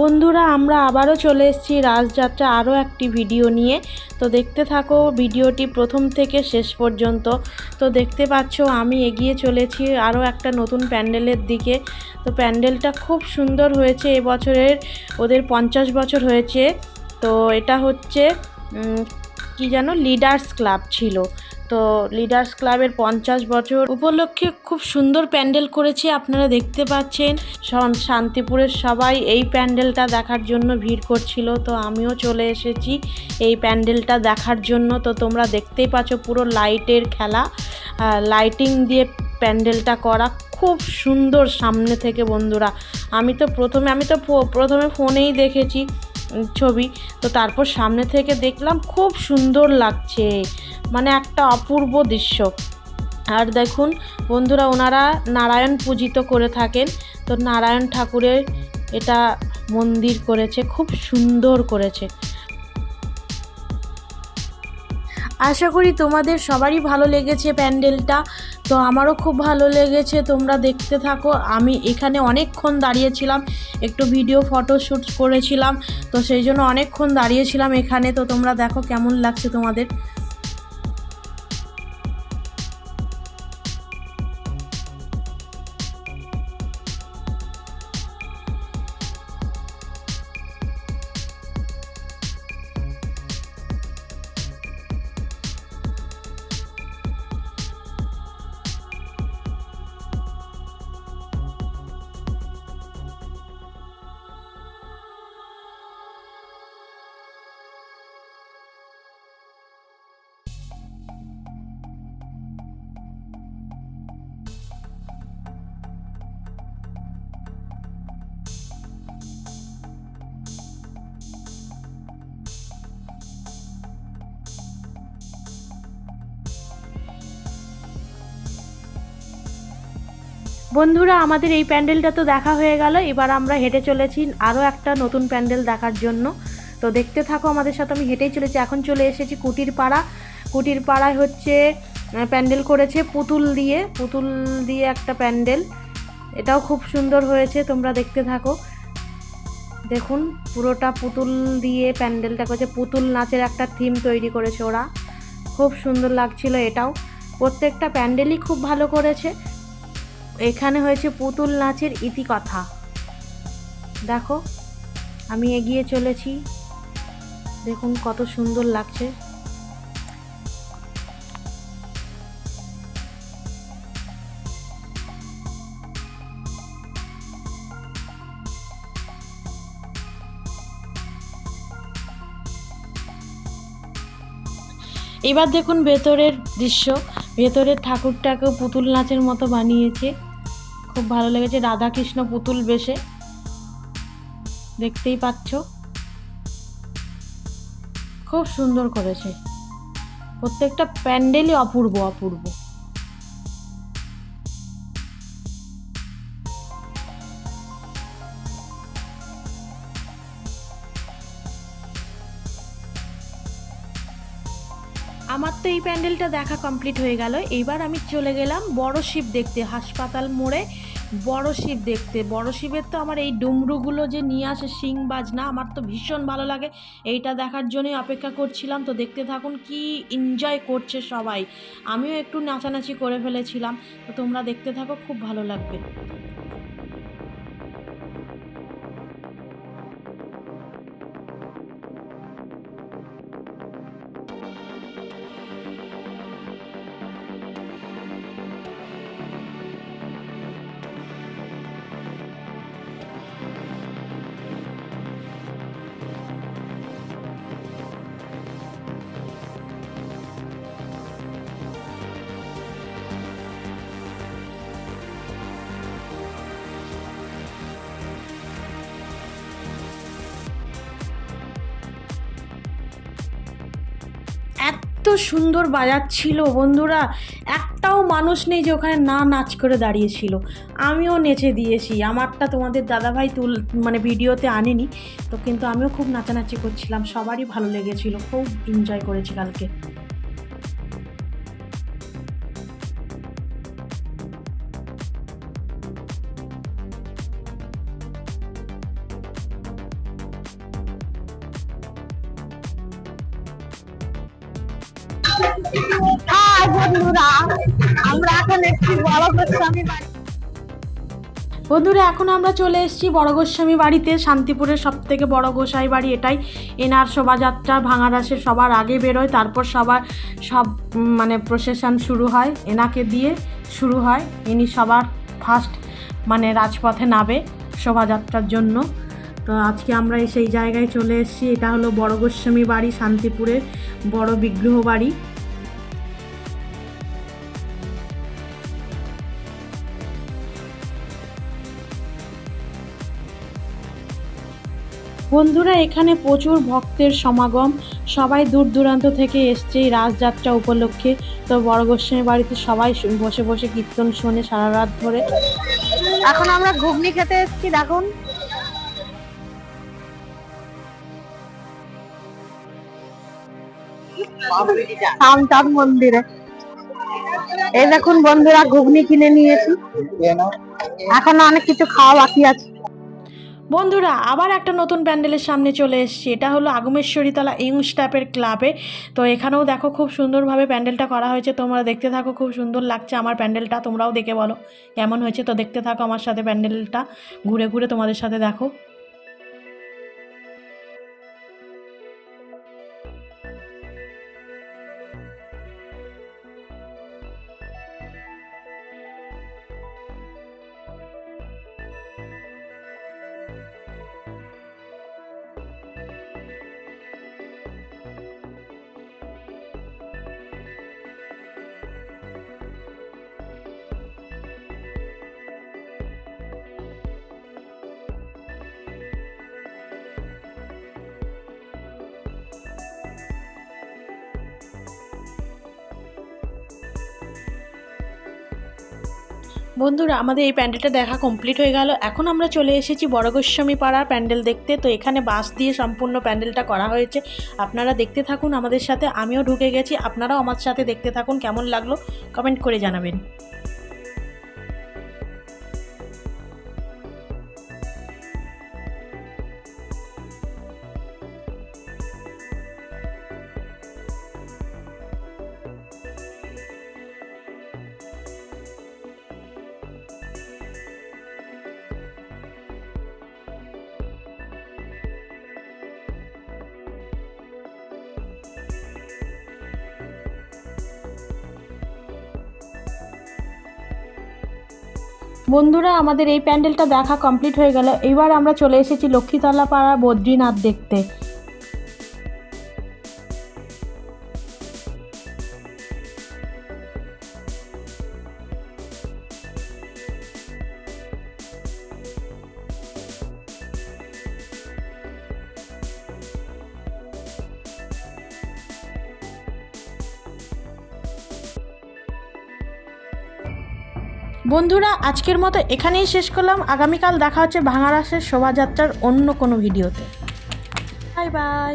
বন্ধুরা, আমরা আবারও চলে এসেছি রাজযাত্রা আরও একটি ভিডিও নিয়ে। তো দেখতে থাকো, ভিডিওটি প্রথম থেকে শেষ পর্যন্ত। তো দেখতে পাচ্ছ, আমি এগিয়ে চলেছি আরও একটা নতুন প্যান্ডেলের দিকে। তো প্যান্ডেলটা খুব সুন্দর হয়েছে এবছরের, ওদের পঞ্চাশ বছর হয়েছে। তো এটা হচ্ছে কি যেন, লিডার্স ক্লাব ছিল। তো লিডার্স ক্লাবের পঞ্চাশ বছর উপলক্ষে খুব সুন্দর প্যান্ডেল করেছে, আপনারা দেখতে পাচ্ছেন। শান্তিপুরের সবাই এই প্যান্ডেলটা দেখার জন্য ভিড় করছিল, তো আমিও চলে এসেছি এই প্যান্ডেলটা দেখার জন্য। তো তোমরা দেখতেই পাচ্ছ পুরো লাইটের খেলা লাইটিং দিয়ে প্যান্ডেলটা করা খুব সুন্দর সামনে থেকে বন্ধুরা। আমি তো প্রথমে, আমি তো প্রথমে ফোনেই দেখেছি। ছবি। তো তারপর সামনে থেকে দেখলাম খুব সুন্দর লাগছে। মানে একটা অপূর্ব দৃশ্য। আর দেখুন, বন্ধুরা, ওনারা নারায়ণ পূজিত করে থাকেন। তো নারায়ণ ঠাকুরের এটা মন্দির করেছে, খুব সুন্দর করেছে। আশা করি তোমাদের সবারই ভালো লেগেছে প্যান্ডেলটা। তো আমারও খুব ভালো লেগেছে, তোমরা দেখতে থাকো। আমি এখানে অনেকক্ষণ দাঁড়িয়েছিলাম, একটু ভিডিও ফটো শ্যুট করেছিলাম, তো সেই জন্য অনেকক্ষণ দাঁড়িয়েছিলাম এখানে। তো তোমরা দেখো কেমন লাগছে তোমাদের। বন্ধুরা, আমাদের এই প্যান্ডেলটা তো দেখা হয়ে গেল। এবার আমরা হেঁটে চলেছি আরও একটা নতুন প্যান্ডেল দেখার জন্য। তো দেখতে থাকো, আমাদের সাথে আমি হেঁটেই চলেছি। এখন চলে এসেছি কুটির পাড়া কুটির পাড়ায় হচ্ছে প্যান্ডেল করেছে পুতুল দিয়ে। পুতুল দিয়ে একটা প্যান্ডেল। এটাও খুব সুন্দর হয়েছে, তোমরা দেখতে থাকো। দেখুন, পুরোটা পুতুল দিয়ে প্যান্ডেলটা করেছে। পুতুল নাচের একটা থিম তৈরি করেছে ওরা। খুব সুন্দর লাগছিল এটাও। প্রত্যেকটা প্যান্ডেলই খুব ভালো করেছে। এখানে হয়েছে পুতুল নাচের ইতিকথা। দেখো, আমি এগিয়ে চলেছি। দেখুন কত সুন্দর লাগছে। এবার দেখুন ভেতরের দৃশ্য। ভেতরের ঠাকুরটাকেও পুতুল নাচের মতো বানিয়েছে। খুব ভালো লেগেছে রাধাকৃষ্ণ পুতুল বেশে। দেখতেই পাচ্ছ। খুব সুন্দর করেছে। প্রত্যেকটা প্যান্ডেলই অপূর্ব অপূর্ব। আমার তো এই প্যান্ডেলটা দেখা কমপ্লিট হয়ে গেল। এবার আমি চলে গেলাম বড় শিব দেখতে, হাসপাতাল মোড়ে বড় শিব দেখতে। বড় শিবের তো আমার এই ডুমরুগুলো যে নিয়ে আসে শিং বাজনা, আমার তো ভীষণ ভালো লাগে। এইটা দেখার জন্যই অপেক্ষা করছিলাম। তো দেখতে থাকুন কি এনজয় করছে সবাই। আমিও একটু নাচানাচি করে ফেলেছিলাম। তো তোমরা দেখতে থাকো, খুব ভালো লাগবে। সুন্দর বাজাচ্ছিল বন্ধুরা। একটাও মানুষ নেই যে ওখানে না নাচ করে দাঁড়িয়েছিল। আমিও নেচে দিয়েছি। আমারটা তোমাদের দাদাভাই তুল মানে ভিডিওতে আনেনি। তো কিন্তু আমিও খুব নাচানাচি করছিলাম। সবারই ভালো লেগেছিল। খুব এনজয় করেছি কালকে। হাই বন্ধুরা আমরা এখন একটি বড় গোস্বামী বাড়ি বন্ধুরা এখন আমরা চলে এসেছি বড় গোস্বামী বাড়িতে। শান্তিপুরের সব থেকে বড় গোসাই বাড়ি এটাই। এনার শোভাযাত্রা ভাঙারাসের সবার আগে বেরোয়, তারপর সবার সব মানে প্রসেশন শুরু হয়। এনাকে দিয়ে শুরু হয়। ইনি সবার ফার্স্ট মানে রাজপথে নাবে শোভাযাত্রার জন্য। তো আজকে আমরা সেই জায়গায় চলে এসেছি। এটা হলো বড় গোস্বামী বাড়ি, শান্তিপুরের বড় বিগ্রহ বাড়ি। বন্ধুরা, এখানে প্রচুর ভক্তের সমাগম। সবাই দূর দূরান্ত থেকে এসছে এই রাসযাত্রা উপলক্ষে। তো বড় গোস্বামী বাড়িতে সবাই বসে বসে কীর্তন শোনে সারা রাত ধরে। এখন আমরা ঘুগনি খেতে এসেছি, দেখুন। মন্দিরে। এই দেখুন বন্ধুরা, ঘুগনি কিনে নিয়েছি এখন অনেক কিছু খাওয়া বাকি আছে। বন্ধুরা, আবার একটা নতুন প্যান্ডেলের সামনে চলে এসেছি। এটা হলো আগমেশ্বরীতলা ইং স্টাফের ক্লাবে। তো এখানেও দেখো খুব সুন্দরভাবে প্যান্ডেলটা করা হয়েছে। তোমরা দেখতে থাকো, খুব সুন্দর লাগছে আমার প্যান্ডেলটা, তোমরাও দেখে বলো। কেমন হয়েছে? তো দেখতে থাকো আমার সাথে প্যান্ডেলটা। ঘুরে ঘুরে তোমাদের সাথে দেখো। বন্ধুরা, আমাদের এই প্যান্ডেলটা দেখা কমপ্লিট হয়ে গেল। এখন আমরা চলে এসেছি বড় গোস্বামী পাড়ার প্যান্ডেল দেখতে। তো এখানে বাঁশ দিয়ে সম্পূর্ণ প্যান্ডেলটা করা হয়েছে। আপনারা দেখতে থাকুন আমাদের সাথে। আমিও ঢুকে গেছি। আপনারাও আমার সাথে দেখতে থাকুন। কেমন লাগল? কমেন্ট করে জানাবেন। বন্ধুরা, আমাদের এই প্যান্ডেলটা দেখা কমপ্লিট হয়ে গেল। এবার আমরা চলে এসেছি লক্ষ্মীতলা পাড়া বদ্রীনাথ দেখতে। বন্ধুরা, আজকের মতো এখানেই শেষ করলাম। আগামীকাল দেখা হচ্ছে ভাঙারাসের শোভাযাত্রার অন্য কোনো ভিডিওতে। Bye bye.